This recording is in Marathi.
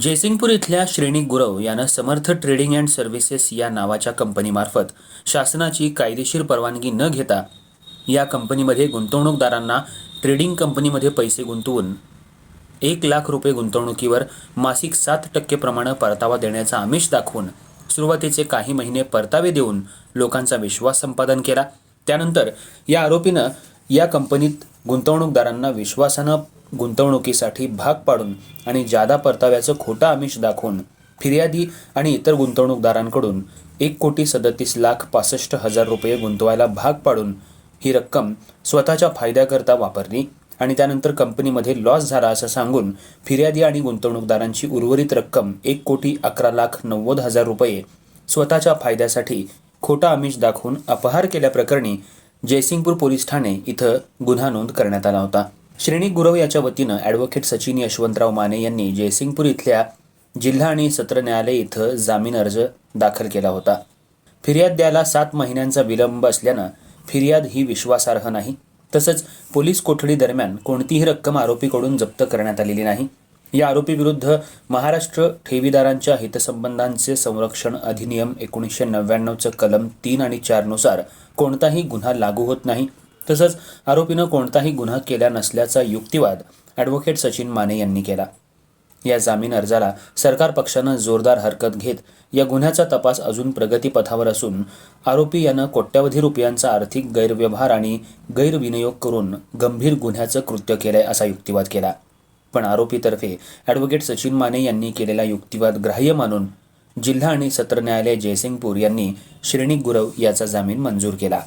जयसिंगपूर इथल्या श्रेणी गुरव यानं समर्थ ट्रेडिंग अँड सर्व्हिसेस या नावाच्या कंपनीमार्फत शासनाची कायदेशीर परवानगी न घेता या कंपनीमध्ये गुंतवणूकदारांना ट्रेडिंग कंपनीमध्ये पैसे गुंतवून एक लाख रुपये गुंतवणुकीवर मासिक सात टक्के प्रमाणे परतावा देण्याचा आमिष दाखवून सुरुवातीचे काही महिने परतावे देऊन लोकांचा विश्वास संपादन केला. त्यानंतर या आरोपीनं या कंपनीत गुंतवणूकदारांना विश्वासानं गुंतवणुकीसाठी भाग पाडून आणि जादा परताव्याचं खोटं आमिष दाखवून फिर्यादी आणि इतर गुंतवणूकदारांकडून एक कोटी सदतीस लाख पासष्ट हजार रुपये गुंतवायला भाग पाडून ही रक्कम स्वतःच्या फायद्याकरता वापरली आणि त्यानंतर कंपनीमध्ये लॉस झाला असं सांगून फिर्यादी आणि गुंतवणूकदारांची उर्वरित रक्कम एक कोटी अकरा लाख नव्वद हजार रुपये स्वतःच्या फायद्यासाठी खोटा आमिष दाखवून अपहार केल्याप्रकरणी जयसिंगपूर पोलीस ठाणे इथं गुन्हा नोंद करण्यात आला होता. श्रेणी गुरव याच्या वतीनं ॲडव्होकेट सचिन यशवंतराव माने यांनी जयसिंगपूर इथल्या जिल्हा आणि सत्र न्यायालय इथं जामीन अर्ज दाखल केला होता. फिर्याद द्यायला सात महिन्यांचा विलंब असल्यानं फिर्याद ही विश्वासार्ह नाही. तसंच पोलीस कोठडी दरम्यान कोणतीही रक्कम आरोपीकडून जप्त करण्यात आलेली नाही. या आरोपीविरुद्ध महाराष्ट्र ठेवीदारांच्या हितसंबंधांचे संरक्षण अधिनियम एकोणीसशे नव्याण्णवचं कलम तीन आणि चारनुसार कोणताही गुन्हा लागू होत नाही. तसंच आरोपीनं कोणताही गुन्हा केला नसल्याचा युक्तिवाद ॲडव्होकेट सचिन माने यांनी केला. या जामीन अर्जाला सरकार पक्षानं जोरदार हरकत घेत या गुन्ह्याचा तपास अजून प्रगतीपथावर असून आरोपी यानं कोट्यवधी रुपयांचा आर्थिक गैरव्यवहार आणि गैरविनियोग करून गंभीर गुन्ह्याचं कृत्य केलंय असा युक्तिवाद केला. पण आरोपीतर्फे ॲडव्होकेट सचिन माने यांनी केलेला युक्तिवाद ग्राह्य मानून जिल्हा आणि सत्र न्यायालय जयसिंगपूर यांनी श्रेणी गुरव याचा जामीन मंजूर केला.